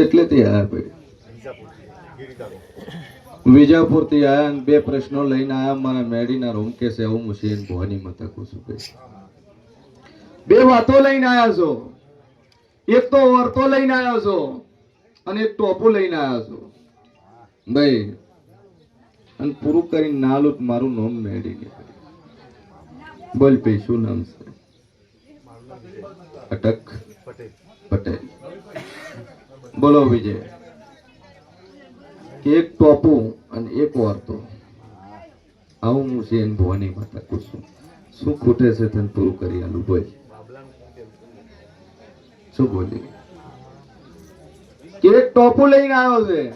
એટલે થી આવ્યા ભાઈ વિજાપુરથી અને બે પ્રશ્નો લઈને આયા, મારા મેડીના રૂમ કે છે, હું મુશીન ભવાની માતા છું. ભાઈ બે વાતો લઈને આવ્યા છો. એક તો વર્તો લઈને આવ્યો છો અને એક ટોપો લઈને આવ્યા છો. ભાઈ અને પૂરું કરીને ના જ મારું નામ મેળી નીકળ્યું બોલ, પે, શું નામ છે? અટક. પટેલ. બોલો વિજય. એક ટોપુ અને એક વાર્તો. આવું હું છે એન ભવાની માતા કુસુમ શું ખૂટે છે તને પૂરું કરી આલું ભાઈ શું બોલી? કે એક ટોપુ લઈને આવ્યો છે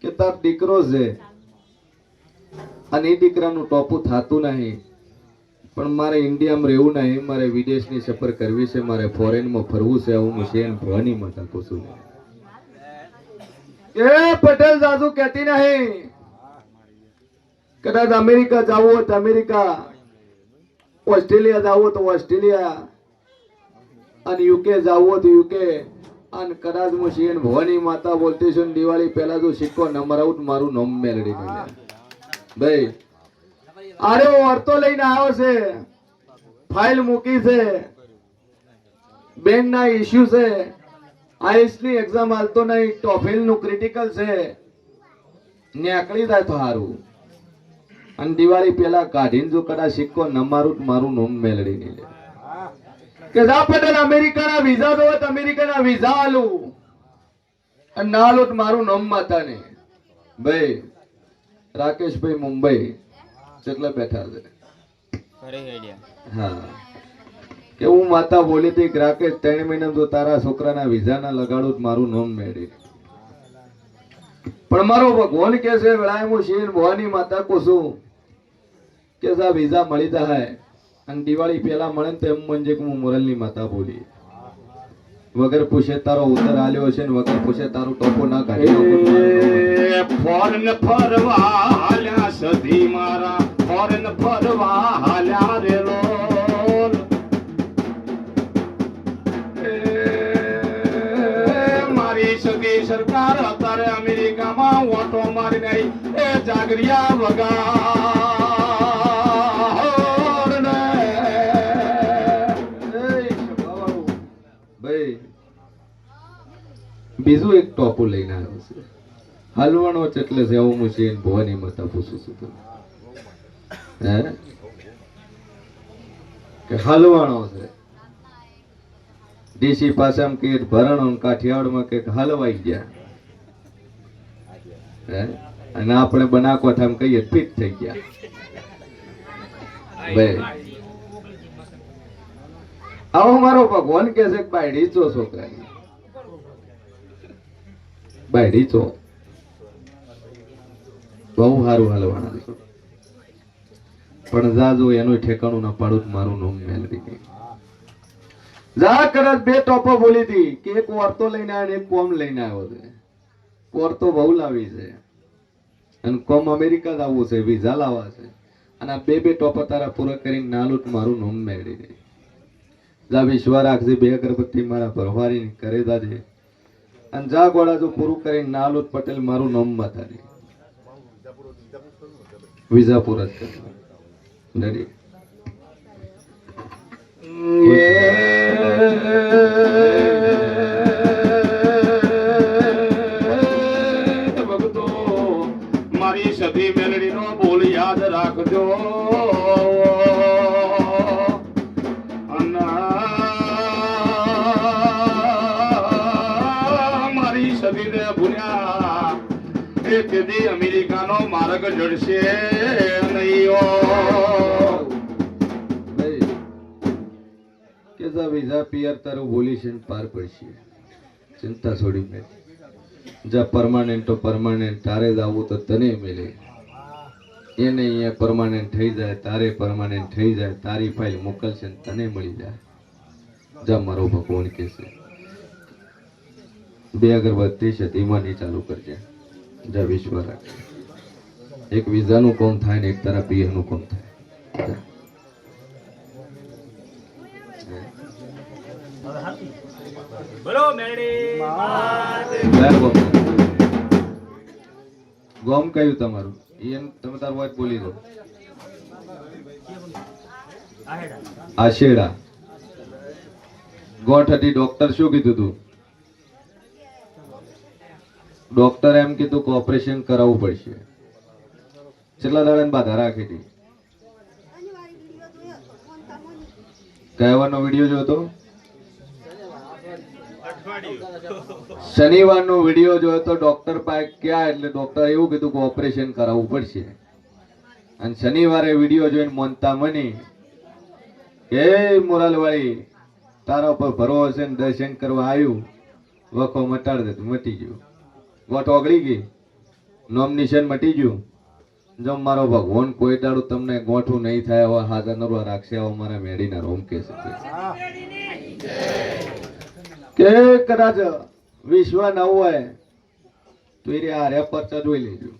કે તાર દીકરો છે. અને એ દીકરાનું ટોપું થાતું નહીં. પણ મારે ઇન્ડિયામાં રહેવું નહીં મારે વિદેશની સફર કરવી છે, મારે ફોરેનમાં ફરવું છે હું મુશેન ભવાની માતા છું. એ પટેલ સાસુ કહેતી નહીં. કદાચ અમેરિકા જવું હોય તો અમેરિકા, ઓસ્ટ્રેલિયા જવું તો ઓસ્ટ્રેલિયા, અને યુકે જવું તો યુકે. અને કદાચ હું શિયન ભવાની માતા બોલતી છું દિવાળી પહેલા જો સિક્કો નંબર આઉટ મારું નોમ મેળવી ભાઈ અરે વર્તો લઈને આવ્યો છે. ફાઇલ મૂકી છે. બેન ના ઇસ્યુ છે. આઈએસની એક્ઝામ હાલતો નહીં ટોફેલનું ક્રિટિકલ છે નેકળી જાય તો સારું અને દિવાળી પેલા કાઢીને જો કદાચ સિક્કો ન મારું મારું નામ મેળવી નહીં કે જા પટેલ, અમેરિકાના વિઝા દો તો અમેરિકાના વિઝા આલું અને ના લોટ મારું નામ માતા ને ભાઈ, રાકેશભાઈ મુંબઈ. કેટલા બેઠા છે. હા. કે હું માતા બોલી હતી ગ્રાહકે ત્રણ મહિના જો તારા છોકરાના વિઝા ના લગાડું મારું નોમ મેળી પણ મારો ભગવાન કે છે વેળાએ હું શેર ભવાની માતા કોશું કે સા વિઝા મળી જાય અને દિવાળી પહેલા મળે ને તો એમ મંજે કે હું મોરલની માતા બોલી. વગર પૂછે તારો ઉતર આલ્યો છે ને વગર પૂછે તારું ટોપો ના કાઢી ફોરેન ફરવા સધી મારા. ફોરેન ફરવા હાલ્યા રે સરકાર અત્યારે અમેરિકામાં ઓટો મારી નહીં એ જાગરિયા. ભાઈ બીજું એક ટોપો લઈને આવ્યો છે હલવાનો છે એટલે છે હું મુશી ભવાની માતા પૂછું છું તને હે? કે હલવાણો છે. પાસે આમ કે ભરણો કાઠિયાવાડમાં કે હલવાઈ ગયા. અને આપણે બનાકોઠામ કહીએ ફિટ થઈ ગયા. આવો મારો ભગવાન કે છે બાયડી છોકરા છોકરાની. બાયડી ચો બહુ સારું હાલવાના છે. પણ જાજો એનું ઠેકાણું ના પાડું મારું નામ મેલડી નહીં જા કદાચ બે ટોપો બોલી હતી કે એક વર્તો લઈને આવ્યો ને એક કોમ લઈને આવ્યો છે. વર્તો બહુ લાવી છે. અને કોમ અમેરિકા જ આવવું છે, વિઝા લાવવા છે. અને આ બે બે ટોપો તારા પૂરા કરીને નાલું તો મારું નામ મેળવી નહીં જા વિશ્વા રાખજે, બે અગરબત્તી મારા ભરવારી કરે દાજે અને જા ગોળા જો પૂરું કરીને નાલું પટેલ મારું નામ વિઝા પૂરા જ કરવા dari છે પાર પડશે. ચિંતા છોડી મેં. જા પરમાનન્ટ તો પરમાનન્ટ તારે જ આવું તો તને મળે. એને અહીંયા પરમાનન્ટ થઈ જાય, તારે પરમાનન્ટ થઈ જાય, તારી ફાઇલ મોકલશે ને તને મળી જાય. જા મારો ભગવાન કહેશે. બે અગરબત્તી છે નહીં ચાલુ કરજે. જા વિશ્વ રાખ. એક વિઝાનું કોમ થાય ને એક તારા પિયરનું કોમ થાય. બોલો ગોમ. કયું તમારું? એમ તમે તારું વાત બોલી દો. આશેડા ગોઠ હતી ડોક્ટર શું કીધું તું? ડોક્ટર એમ કીધું કે ઓપરેશન કરાવવું પડશે. કેટલા દાડા બાધા રાખી હતી? કહેવાનો વીડિયો જોતો શનિવારનો વીડિયો જોયો તો ડોક્ટર પાસે ક્યાં એટલે ડોક્ટર એવું કીધું કે ઓપરેશન કરાવવું પડશે. અને શનિવારે વીડિયો જોઈને મોનતા મની એ મોરાલવાળી તારા ઉપર ભરોસે છે ને દર્શન કરવા આવ્યું. વખો મટાડી દે મટી ગયું. ગોઠ ઓગળી ગઈ. નોમિનેશન મટી ગયું. જો મારો ભગવાન કોઈ દાડું તમને ગોઠું નહીં થાય એવા હાજર નરવા રાખશે એવા મારા મેળીના રોમ કે શકે કે કદાચ વિશ્વ ન હોય, તો એ આ હારે પરચા જોઈ લેજો.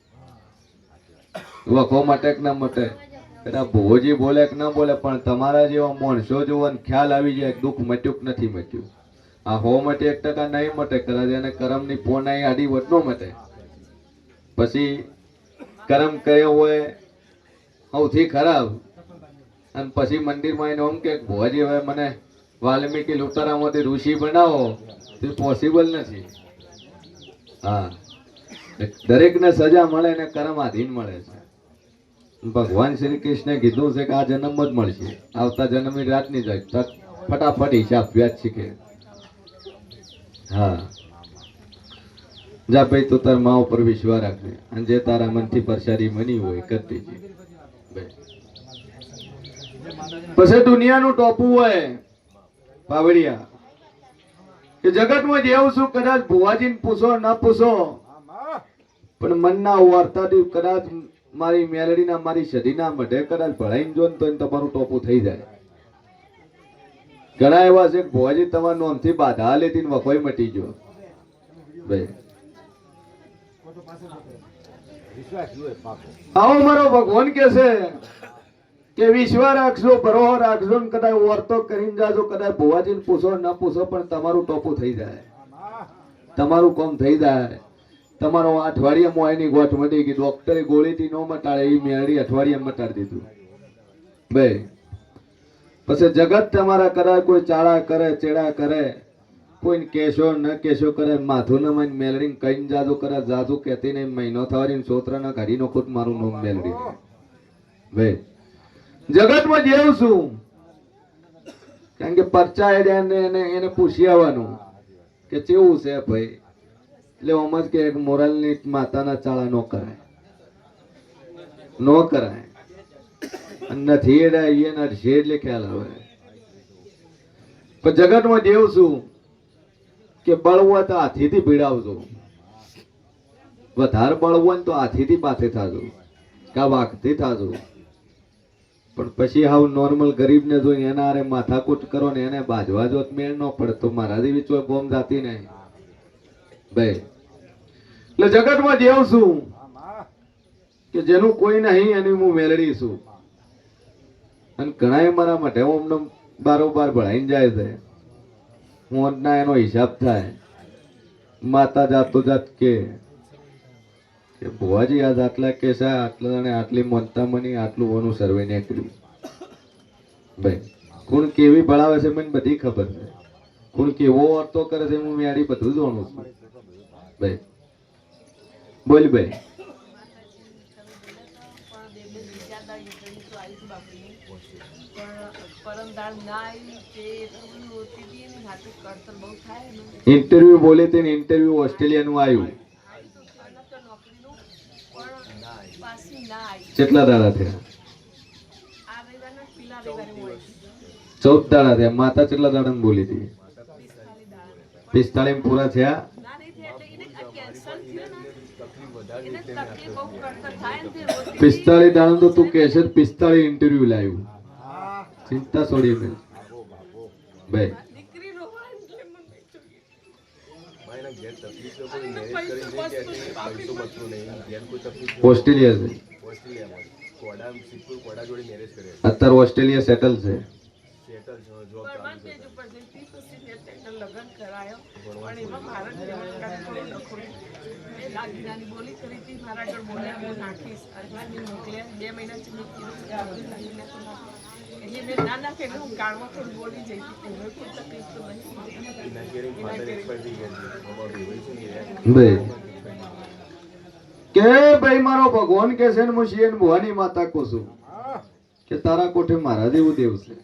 વખો માટે કે ના માટે. કદાચ ભોજી બોલે કે ના બોલે, પણ તમારા જેવા માણસો જોવો ને ખ્યાલ આવી જાય, દુઃખ મટ્યું કે નથી મટ્યું. આ હો મટે એક ટકા નહીં મટે, કદાચ એને કરમની પોનાઈ આડી વટનો મટે. પછી કરમ કયો હોય, સૌથી ખરાબ. અને પછી મંદિરમાં એને એમ કે ભોજી હવે મને વાલ્મીકી લુટારામાંથી ઋષિ બનાવો, તે પોસિબલ નથી. હા. દરેકને સજા મળે ને કર્માધીન મળે છે. ભગવાન શ્રી કૃષ્ણે કીધું છે કે આ જન્મ જ મળશે. આવતા જન્મની રાતની જાય ફટાફટ હિસાબ વ્યાજ શીખે હા. જા ભાઈ, તું તાર મા ઉપર વિશ્વાસ રાખજે. અને જે તારા મનથી પરસારી મની હોય કરતી પછી દુનિયાનું ટોપું હોય. પાવડિયા કે જગતમાં જેવું છું કદાચ ભુવાજીને પૂછો ન પૂછો, પણ મનના વર્તાથી કદાચ મારી મેલડીના, મારી સધીના મઢે કદાચ ભળાઈને જો તો તમારું ટોપું થઈ જાય. ઘણા એવા છે ભુવાજી તમારા નોમથી બાધા લેતી વખોઈ મટી ગયો. ભાઈ. આવો મારો ભગવાન કે છે? કે વિશ્વ રાખજો ભરોહો રાખજો ને કદાચ વર્તો કરીને જાજો, કદાચ ભુવાજીને પૂછો, ના પૂછો, પણ તમારું ટોપું થઈ જાય. તમારું કોમ થઈ જાય. તમારો અઠવાડિયામાં એની ગોઠ મટી ગઈ. ડોક્ટરે ગોળીથી ન મટાડે એ મેળી અઠવાડિયામાં મટાડી દીધું. બે. પછી જગત તમારા કદાચ કોઈ ચાળા કરે, ચેડા કરે, કોઈને કેશો ન કેશો કરે, માથું ન માઈને મેલડીને કઈ જાદુ કરે જાદુ કહેતી નહીં. મહિનો થવાની છોતરાના ઘડીનો ખુદ મારું નામ મેલડી બે. જગતમાં જેવું છું. કારણ કે પરચા એને એને પૂછી આવવાનું કે કેવું છે ભાઈ? એટલે આમ જ કે મોરલની માતાના ચાળા નો કરાય. નો કરાય. નથી એડા, એના છે એટલે ખ્યાલ આવે. પણ જગતમાં જેવું છું કે બળવું તો હાથીથી ભીડાવજો વધારે બળવું તો હાથીથી પાસે થાજો. કા વાઘથી થાજો. પણ પછી હાવ નોર્મલ ગરીબને જોઈને એના હારે માથાકૂટ કરો ને એને બાજવા જો મેળ ન પડે તો મારા જેવી ચોય ગોમ જાતી નહીં. ભાઈ એટલે જગતમાં જેવું છું કે જેનું કોઈ નહીં, એની હું મેળડી છું. અને ઘણા મારા માટે અમને બારોબાર ભળાઈને જાય છે. હું ના એનો હિસાબ થાય. માતા જાતો જાત કે. કે ભુવાજી આજ આટલા કેસા આટલા અને આટલી મનતા મની આટલું ઓનું સર્વે નીકળ્યું. ભાઈ કોણ કેવી ભળાવે છે મને બધી ખબર છે. કોણ કેવો અર્થો કરે છે હું મેળી બધું જાણું છું. ભાઈ બોલ ભાઈ. ઇન્ટરવ્યુ બોલે તે ઇન્ટરવ્યુ ઓસ્ટ્રેલિયાનું આવ્યું આના તો નોકરીનું પણ પાછી ના આવી કેટલા દાડા થયા? ચૌદ દાડા થયા. માતા કેટલા દાડા બોલી હતી? પિસ્તાળીસ પૂરા થયા? પિસ્તાળીસ દાડા તો તું કહેશે પિસ્તાળીસ ઇન્ટરવ્યુ લાવ્યું. ચિંતા છોડી દે. ભાઈ. અત્યારે ઓસ્ટ્રેલિયા સેટલ છે. લગ્ન કરાયો. પણ એમાં દાગીનાની બોલી કરી હતી મારા આગળ બોલ્યા હું નાખીશ. અરજમાની મોકલ્યા બે મહિનાથી મેં કીધું નાખો. એટલે મેં ના નાખે એટલે હું કાળમાં થોડી બોલી જઈ હતી કોઈ તકલીફ તો નહીં બે. કે ભાઈ, મારો ભગવાન કે છે ને હું શિયન ભવાની માતા કો છું. કે તારા કોઠે મારા દેવું દેવ છે.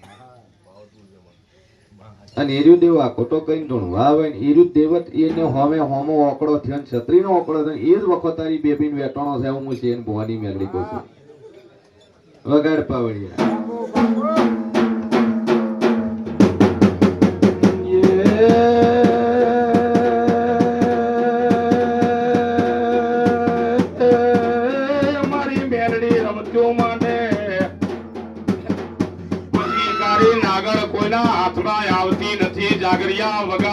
અને એર્યુ દેવ આખો તો કઈ ઢોણવા આવે ને એર્યુ દેવત એને હોમે હોમો ઓકડો થયો ને છત્રીનો ઓકડો થયો એ જ વખત તારી બેબીન વેટણો છે, હું શિયન ભવાની મેળવી કહું છું. વગાડ પાવડિયા. જાગરિયા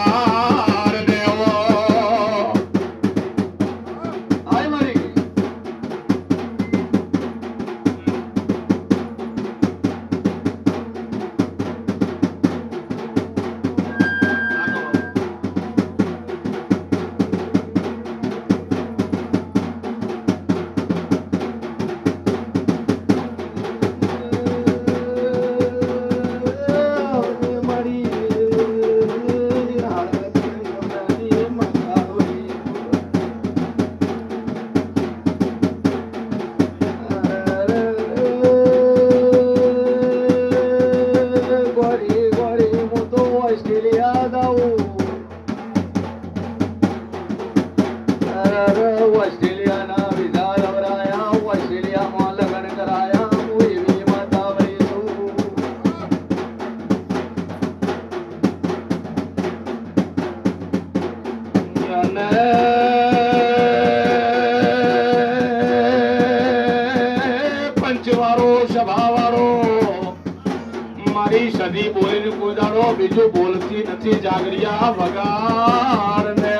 બીજું બોલતી નથી જાગરિયા વગાર ને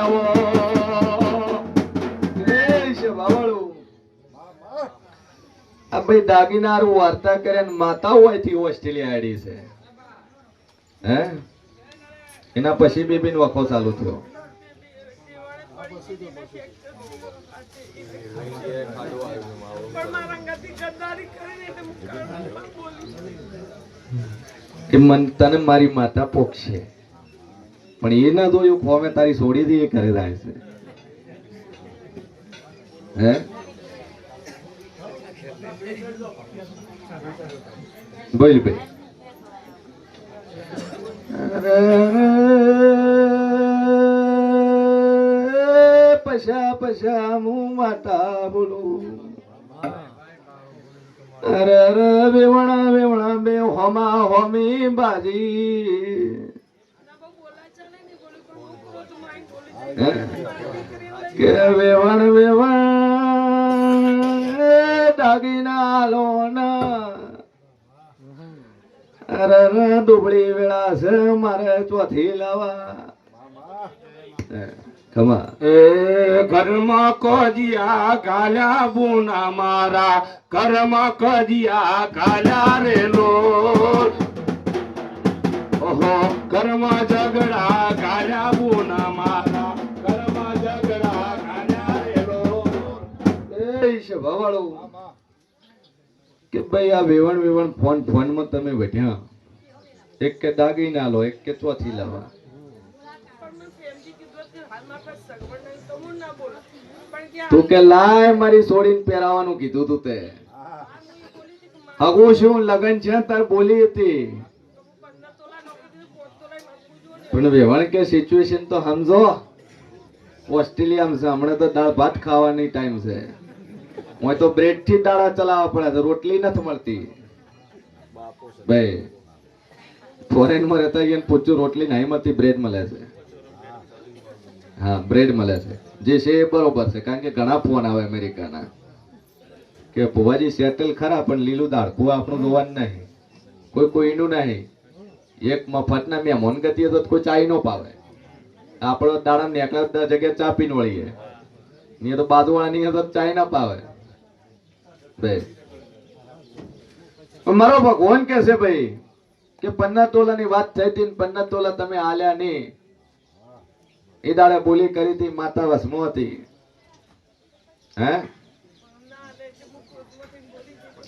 ભાઈ દાગીનાર વાર્તા કરે ને માતા હોયથી ઓસ્ટ્રેલિયા આડી છે. હે? એના પછી બેબી વખો ચાલુ થયો. પણ મારા ગતિ ગદ્દારી કરીને કે મન તને મારી માતા પોખશે. પણ એ ના જોયું ખોમે તારી છોડી દે, એ કરે જાય છે. હે? બોલ ભાઈ. પશા પશા હું માતા બોલું. અરે અરે, વેવણા વેવણા, બે હોમા, હોમી, બાજી? કે વેવણ વેવણ દાગીના લોના. અરે અરે, દુબળી વેળા છે, મારે ચોથી લાવા. ખમા એ ઘરમાં કજિયા ગાલ્યા બુના મારા, ઘરમાં કજિયા ગાલ્યા રે લો ઓહો, ઘરમાં ઝઘડા ગાલ્યા બુના મારા, ઘરમાં ઝઘડા ગાલ્યા રે લો એ શભાવાળો કે ભાઈ આ વેવણ વેવણ ફોન ફોનમાં તમે બેઠ્યા એક કે દાગી ના લો, એક કે ચોથી લાવા પણ મેં પ્રેમથી કીધું કે હાલમાં કઈ સગવડ નહીં તો હું ના બોલું પણ કે તું કે લાય મારી છોડીને પહેરાવાનું કીધું તું તે. હગું શું લગન છે તાર બોલી હતી. પણ વેવણ કે સિચ્યુએશન તો સમજો. ઓસ્ટ્રેલિયામાં છે હમણાં તો દાળ ભાત ખાવાની ટાઈમ છે. હું તો બ્રેડથી દાળા ચલાવવા પડે છે રોટલી નથી મળતી. ભાઈ ફોરેનમાં રહેતા ગયા પૂછ્યું રોટલી નહીં મળતી બ્રેડ મળે છે. હા બ્રેડ મળે છે. જે છે એ બરોબર છે, કારણ કે ઘણા ફોન આવે અમેરિકાના. કે ભુવાજી સેટલ ખરા, પણ લીલું દાળકું આપણું જોવાનું નહીં. કોઈ કોઈનું નહીં. એક મફતના મહેમાન ગતિએ તો કોઈ ચાય નો પાવે. આપણો દાડા નેકળા દસ જગ્યાએ ચા પીને વળીએ. ને તો બાજુવાળાની તો ચાય ના પાવે. બે. મારો ભગવાન કે છે ભાઈ, કે પન્ના તોલાની વાત થઈ હતી પન્ના તોલા તમે આલ્યા નહીં. એ દાડે બોલી કરી હતી, માતા વસમો હતી. હે?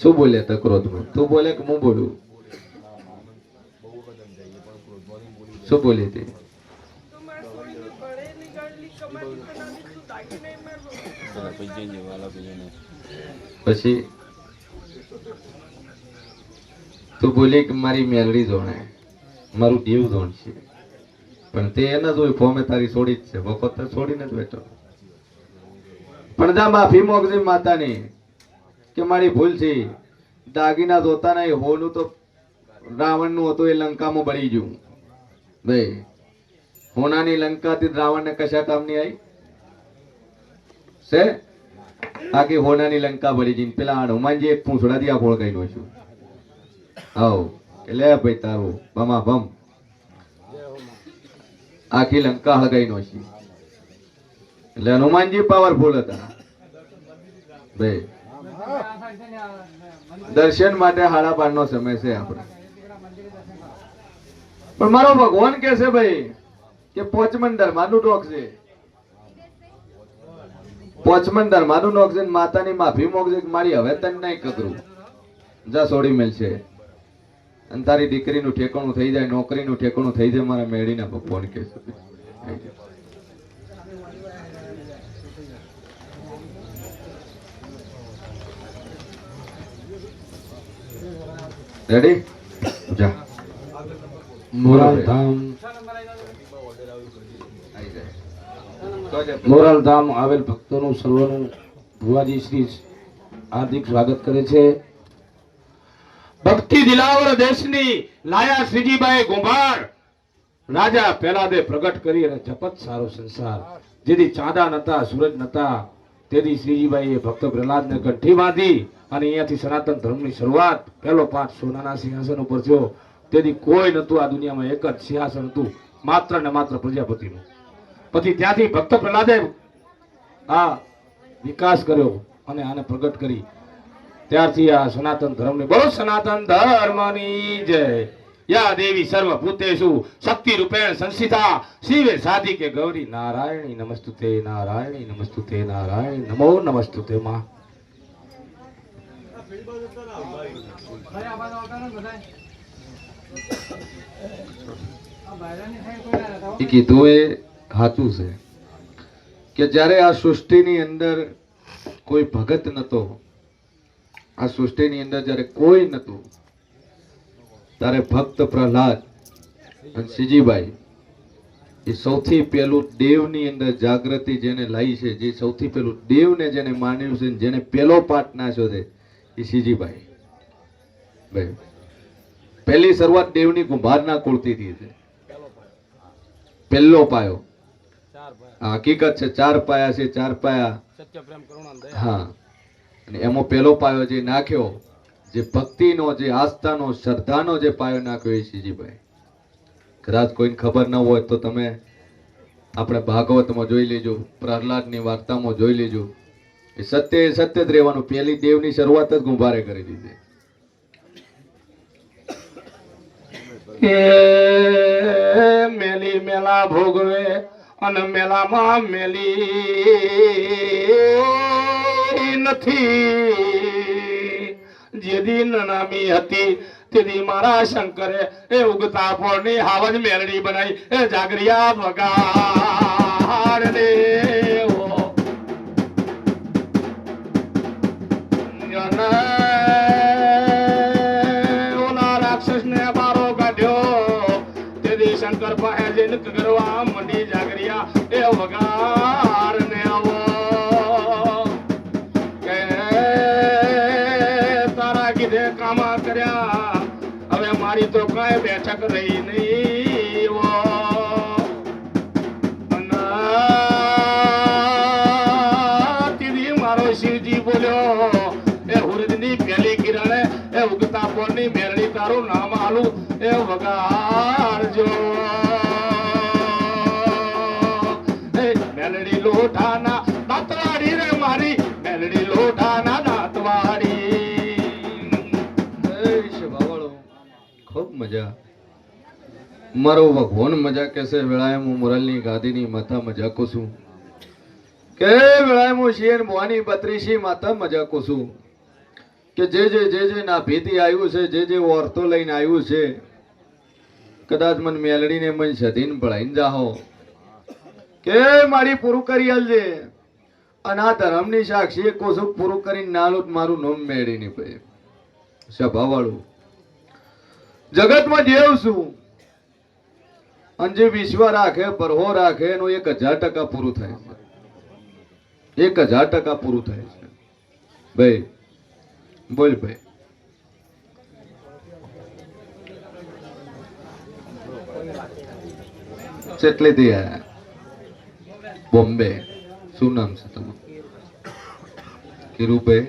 શું બોલે તો ક્રોધમાં? તું બોલે કે હું બોલું? શું બોલી હતી? પછી? તું બોલી કે મારી મેલડી જોણે, મારું દેવ જોણ છે. પણ તે એને જોયું ફોમે તારી છોડી જ છે. વખત છોડીને જ બેઠો. પણ જા માફી મોગજે માતાની કે મારી ભૂલ છે, દાગીના જોતા નહીં હોનું તો રાવણનું હતું, એ લંકામાં બળી ગયું. ભાઈ, હોનાની લંકાથી રાવણને કશા કામની આવી? છે? આખી હોનાની લંકા બળી જઈને પેલા હનુમાનજી એક પૂંછડાથી આ ફોળ કઈ છું આવ. એટલે ભાઈ તારું બમા બમ આખી લંકા હળગાઈ નોશી એટલે હનુમાનજી પાવરફુલ હતા. ભાઈ, દર્શન માટે હાડા બાર નો સમય છે આપણે. પણ મારો ભગવાન કે છે ભાઈ કે પોચમંડળ માનું ટોક છે. પોચમંડળ માનું ટોક છે માતાની માફી મોગજે મારી હવે તને નહીં કકરું. જા સોડી મેલ છે અને તારી દીકરીનું ઠેકાણું થઈ જાય નોકરીનું ઠેકાણું થઈ જાય મારા મેળીના ભગવાન કે રેડી જા. મોરાલધામ મોરાલધામ આવેલ ભક્તોનું સર્વનું ભુવાજી શ્રી હાર્દિક સ્વાગત કરે છે. ભક્તિ દિલાવર દેશની લાયા શ્રીજીબાઈ ગોંભાર. રાજા પહેલાદે પ્રગટ કરી અને જપત સારો સંસાર. જેથી ચાંદા નતા, સૂરજ નતા. તેથી શ્રીજીબાઈએ ભક્ત પ્રહલાદને કંઠી બાંધી અને અહીંયાથી સનાતન ધર્મની શરૂઆત. પહેલો પાઠ સોનાના સિંહાસન ઉપર થયો. તેથી કોઈ નતું આ દુનિયામાં, એક જ સિંહાસન હતું. માત્ર ને માત્ર પ્રજાપતિનું. પછી ત્યાંથી ભક્ત પ્રહલાદે આ વિકાસ કર્યો અને આને પ્રગટ કરી. ત્યારથી આ સનાતન ધર્મની બોલો સનાતન ધર્મની જય. યા દેવી સર્વ ભૂતેષુ શક્તિ રૂપેણ સંસ્થિતા શિવે સાધિકે ગૌરી નારાયણી નમસ્તુતે નારાયણી નમસ્તુતે નારાયણ નમો નમસ્તુતે માં. કીધું એ સાચું છે કે જ્યારે આ સૃષ્ટિની અંદર કોઈ ભગત નતો આ સૃષ્ટિની અંદર જ્યારે કોઈ નતું ત્યારે ભક્ત પ્રહલાદ અને સીજીભાઈ એ સૌથી પહેલું દેવની અંદર જાગૃતિ જેને લાવી છે જે સૌથી પહેલું દેવને જેને માન્યું છે જેને પહેલો પાઠ નાખ્યો છે એ સીજીભાઈ ભાઈ પહેલી શરૂઆત દેવની કુંભારના કુળતીથી છે. પહેલો પાયો. હકીકત છે ચાર પાયા છે ચાર પાયા. હા. અને એમાં પહેલો પાયો જે નાખ્યો, જે ભક્તિનો, જે આસ્થાનો, શ્રદ્ધાનો જે પાયો નાખ્યો એ શ્રીજીભાઈ. કદાચ કોઈને ખબર ન હોય તો તમે આપણે ભાગવતમાં જોઈ લેજો, પ્રહલાદની વાર્તામાં જોઈ લેજો. એ સત્ય સત્ય જ રહેવાનું. પહેલી દેવની શરૂઆત જ ગુંભારે કરી દીધી. મેલી મેલા ભોગવે, અને મેલામાં મેલી નથી. જેદી નનામી હતી તેથી મારા શંકરે એ ઉગતા ફળની હાવજ મેલડી બનાવી એ જાગરિયા વગાડ વગાડજો મેલડી લોઢાના દાંતવાડી રે મારી, મેલડી લોઢાના દાંતવાડી. ખૂબ મજા. મારો ભગવાન મજા કેસે વેળાએ હું મુરલની ગાદીની માતા મજા છું કે વેળાએ હું શિયન ભવાની બત્રીસી માતા મજા છું કે જે જે જે જે ના ભીતી આવ્યું છે, જે જે ઓરતો લઈને આવ્યું છે કદાચ મને મેલડીને મન સધીને ભળાઈને જાહો. કે મારી પૂરું કરી આલજે. અને આ ધર્મની સાક્ષી કોશું પૂરું કરીને નાલું મારું નામ મેળીની ભાઈ સભાવાળું. જગતમાં જેવ છું. અને જે વિશ્વ રાખે પરહો રાખે, એનું એક હજાર ટકા પૂરું થાય છે. એક હજાર ટકા પૂરું થાય છે. ભાઈ, બોલ ભાઈ. ચેટલેથી આયા બોમ્બે શું નામ છે તમારું? કિરુભાઈ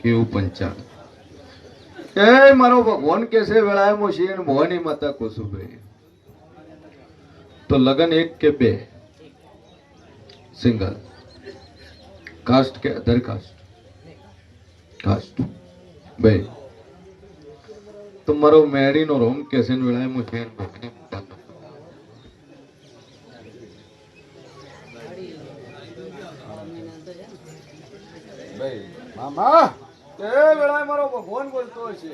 કેવું પંચાલ એ મારો ભગવાન કે છે, વેળાએ છે શિયણ ભવાની માતા કુસુભાઈ તો લગન એક કે બે? સિંગલ કાસ્ટ કે અધર કાસ્ટ કાસ્ટ ભાઈ તો મારો મેરીનો રોમ કે છે વેળાએ હું શિયણ ભવાની માતા ભાઈ મામા! તે વેળાએ મારો ભગવાન બોલતો છે.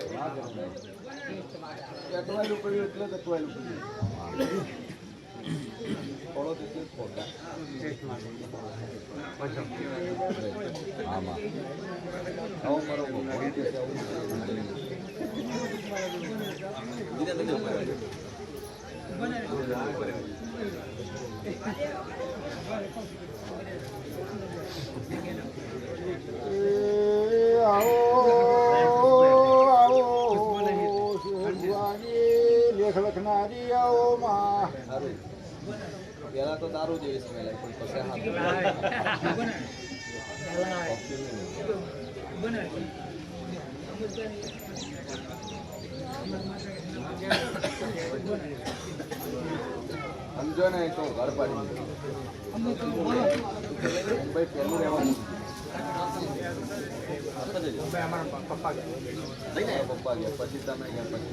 અટવાયેલું પડ્યું એટલે જ અટવાયેલું પડ્યું થોડો તેથી જ ફોટા. આમાં. આવો મારો ભગવાન કે છે આવું. લેખ લખનારી આવો માં સારું. પહેલા તો દારૂ જેવી સ્મેલ આવી પણ સમજો ને તો ઘર પાડી ભાઈ, પહેલું રહેવાનું. પપ્પા ગયા પછી તમે ગયા પછી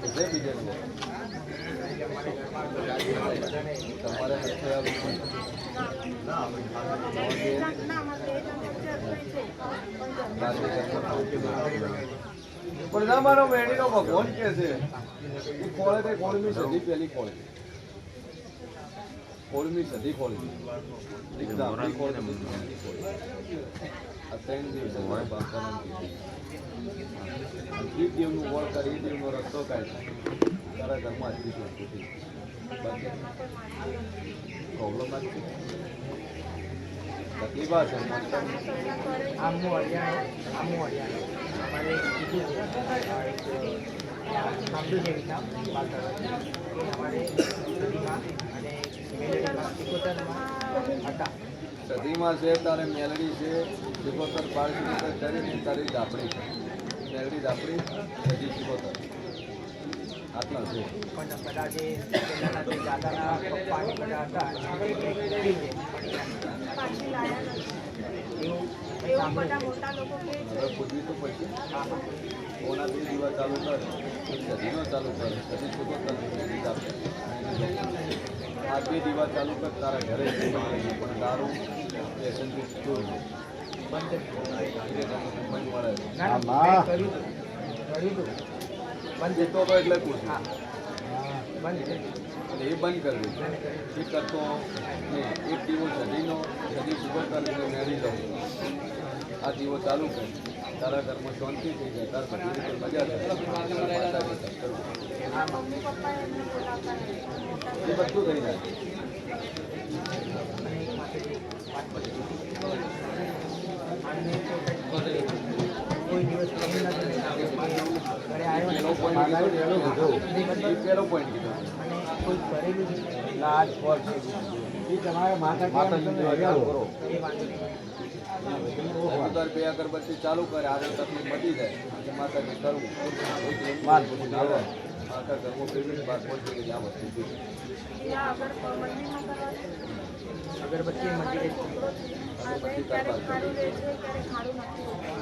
તો જે બીજાને વખોડે. તમારે પણ ના મારો મેળીનો ભગવાન કે છે એ ખોળે તે ખોળમી સદી પહેલી ખોળે ખોળમી સદી ખોળમી એક દાબડી ખોળે તે બીજી ખોળે. આ ત્રણ દિવસ મારા બાપાના દેવનું વળ કરે દેવનો રસ્તો કાઢે તારા ઘરમાં ખુશી બાકી પ્રોબ્લેમ તકલીફ આમનું હરિયાણું આમનું હરિયાણું અમારે કીધું છે વિનામ અમારે સદીમાં છે, તારે મેલડી છે, સિકોતર કિલોમીટર કરીને તારી દાપડી છે મેલડી દાપડી સદી સિકોતર. આટલા છે. પણ બધા જે પૂછવી તો પછી ઓના બે દિવસ ચાલુ કરે સદીનો ચાલુ કરે સદી સિકોતર સદી દાપડી આ દીવા ચાલુ કર તારા ઘરે પણ દૂર રહે. બંધ કર્યું કર્યું તો. તો એટલે પૂછ્યું હા. અને એ બંધ કરવી એ કરતો નહીં એક દીવો સદીનો સદી સુગર કરીને મેળી દઉં. આ દીવો ચાલુ કર. તારા ઘરમાં શાંતિ થઈ જાય તાર બધી રીતે મજા થાય માતાજી તપ કરવું. એ બધું થઈ જાય અને એક માથેથી વાત પડી અને તો કંઈક બગડે. કોઈ દિવસ કમી નથી માતાજી એનું કીધું. અને કોઈ કરેલું છે લાજ ફળ છે ઈ તમારે માતા કહેવાનું તમે હરિયાળો કરો. એ વાંધો નહીં રેગ્યુલર બે અગરબત્તી ચાલુ કરે આગળ તકલીફ મટી જાય અને માતાજી કરવું માલ પછી આવે માતા પેલી વાત પહોંચી ગઈ આ વસ્તુ કરવા અગરબત્તી ક્યારેક રહે હોતું